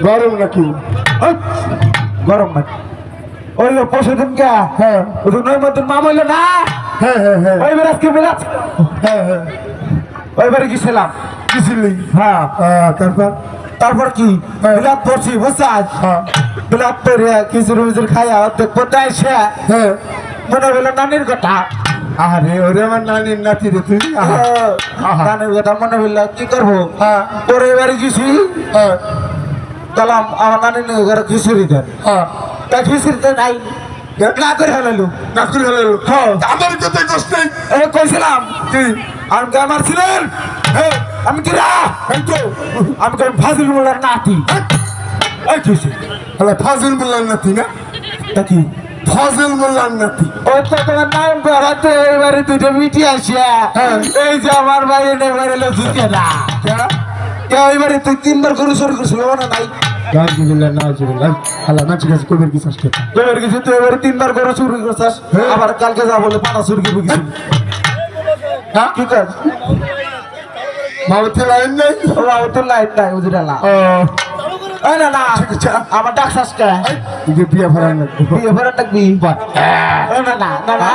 গরম নাকি গরম মানে ওই পরশু দিন কে হ্যাঁ নয় মধ্যে মাম হইল না হ্যাঁ হ্যাঁ হ্যাঁ ওই বার আজকে হ্যাঁ হ্যাঁ ওইবারে গেছিলাম গেছিলি হ্যাঁ হ্যাঁ, তারপর তারপর কি বিলাপ পড়ছি হ্যাঁ বিলাপ পড়ে খিচুড়ি খাইয়া দেখব তাই সে হ্যাঁ মনে হইল নানির কথা আরে ওরে আমার নানির নাতি রে তুই আহা। নানির কথা মনে হইল কি করব? হ্যাঁ। পরে এবারে গেছি। হ্যাঁ। গেলাম আমার নানি নিয়ে ঘরে খিচুড়ি দেন। হ্যাঁ। তা খিচুড়িতে নাই। না করে ফেলাইলো নাকুর গেল হ্যাঁ। আমার কথা কষ্ট কইছিলাম। কি? আমি কে আমার ছিলেন? হ্যাঁ আমি কি রা? আমি কে ফাজিল মোল্লার নাতি। ফাজিল মোল্লার নাতি না? তা কি? ফাজিল মোল্লার নাতি ওই তো তোমার নাম করাতে এবারে দুটো মিটি আসিয়া। হ্যাঁ। এই যে আমার বাইরে এবারে এলো ঢুকে না। এবারে তুই তিনবার করে শুরু করছিল না নাই? তিনবার করে শুরু করছিস হ্যাঁ। আবার কালকে যা বলে পানা শুরু করবি কিছু হ্যাঁ? কি কাজ মাউথে লাইন নাই? ও বাবা নাই উজুরালা ও। এই না না আমার ডাক শাসকা এই যে বিয়া ভরা না বিয়ে ভরা ডাকবি এই না না না না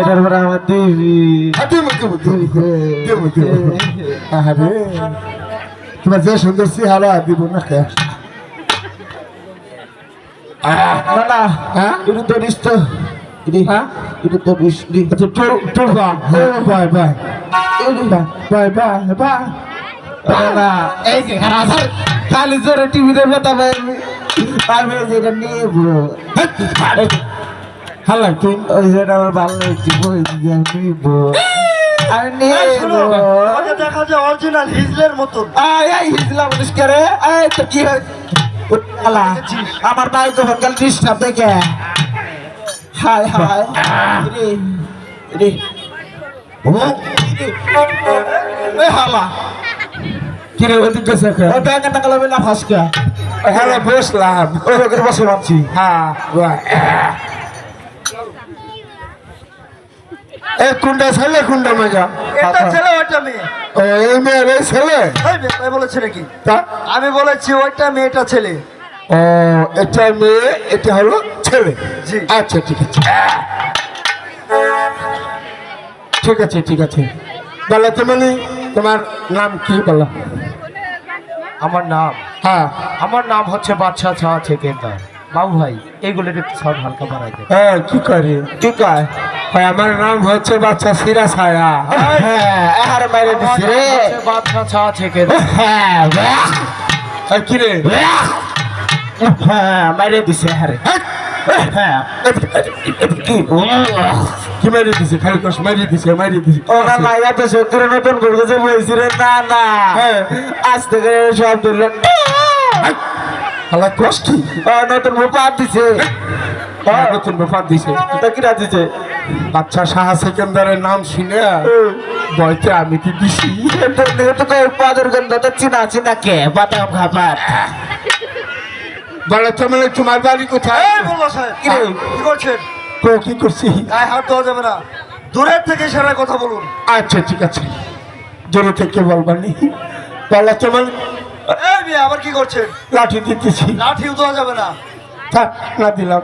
এটার পরে আমার দিবি হাতে মুখে মুখে মুখে। আরে তোমার যে সুন্দর চেহারা দিব না কে? না না। হ্যাঁ? এটা তো নিস তো হ্যাঁ? এটা তো নিস আচ্ছা তোর তোর বা bye bye. Bye bye bye. না না এই যে খারাপ খালি জোরে টিভিতে ব্যথা পাই আমি আমি যেটা নিয়ে বলো হালা তুই ওই যেটা আমার ভালো লাগছে নিব আমি নিয়ে দেখা যায় অরিজিনাল হিজলের মতন আয় আয় হিজলা কে তো হয় আমার কাল ডিস্টার্ব দেখে হায় হায় রে রে এ হালা কি রে ওদিক গেছে ও ব্যাংকে টাকা লাগবে না ফাঁসকে হ্যালো বসলাম। ওই করে বসে ভাবছি। হ্যাঁ। এ কুন্ডা ছেলে কুন্ডা মজা এটা ছেলে ওইটা মেয়ে। ও এই মেয়ের এই ছেলে? তাই বলেছে নাকি তা? আমি বলেছি ওইটা মেয়েটা ছেলে। ও এটা মেয়ে এটা হলো ছেলে। জি। আচ্ছা ঠিক আছে। ঠিক আছে ঠিক আছে। বলো তুমি তোমার নাম কি বলো? আমার নাম। হ্যাঁ। আমার নাম হচ্ছে বাদশা ছাওয়া ঠিকাদার। বাবু ভাই এইগুলোর একটু সাউন্ড হালকা বাড়াই দেয় হ্যাঁ কি করে? কি কয়? ভাই আমার নাম হচ্ছে বাচ্চা সিরা ছায়া। হ্যাঁ। আর বাইরে দিছি রে। বাদশা ছাওয়া ঠিকাদার। হ্যাঁ আর কি রে? হ্যাঁ বাইরে দিছে হ্যাঁ। হ্যাঁ। কি মেরে দিছে খালি কস মেরে দিছে মেরে দিছে। ও না না এত সত্যি নতুন করতেছে বলছি রে না না। হ্যাঁ। আস্তে করে সব দিল হালা কস কি? নতুন মুপাত দিছে। হ্যাঁ, নতুন ব্যাপার দিছে। এটা কি দিছে? বাচ্চা সাহা সেকেন্দারের নাম শুনে বয়তে আমি কি দিছি? তো কই পাদর গন্ধ তো চিনা চিনা কে? বাদাম খাবার বলে তো তোমার বাড়ি কোথায়? রে? কি করছেন? তো কি করছি। গায়ে হাত দেওয়া যাবে না। দূরের থেকে সেরা কথা বলুন। আচ্ছা ঠিক আছে। জোরে থেকে বলবানি বলে তো এই মেয়ে আবার কি করছেন? লাঠি দিতেছি। লাঠিও দেওয়া যাবে না। থাক না দিলাম।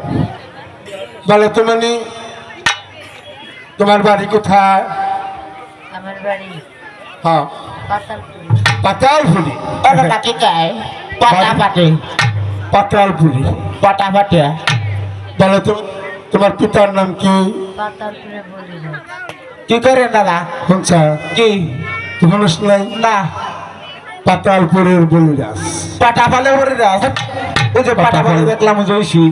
বলে তো মানে তোমার বাড়ি কোথায়? আমার বাড়ি হ্যাঁ। পাতালপুর। পাতালপুরি। পাতালপুরি। বলে তো তোমার পিতার নাম কি? কি করে দাদা? শুনছা কি? তোমার নাই না। পাতালপুরের বলিরাস পাটা পালে ভরে রাস ওই যে পাটা পালে দেখলাম ওই যে ঐশী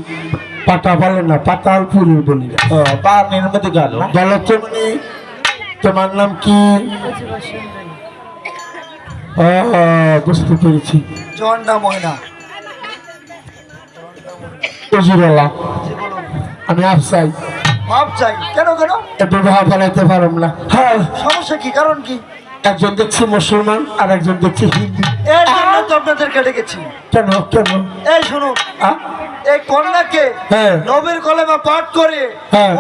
না পাতালপুরের বলিরাস ও পানির মধ্যে গেল। বলো তো মানে তোমার নাম কি? বুঝতে পেরেছি। জন্ডা ময়না। উজুরলা জি আপ চাই। মাপ চাই। কেন কেন? একটু ভাব বানাইতে পারম না। হ্যাঁ সমস্যা কি? কারণ কি? একজন দেখছি মুসলমান আর একজন দেখছি হিন্দু। এর জন্য তো কেটে ডেকেছি। কেন কেন? এই শুনুন? এই কন্যাকে হ্যাঁ। নবীর কলেমা পাঠ করে হ্যাঁ।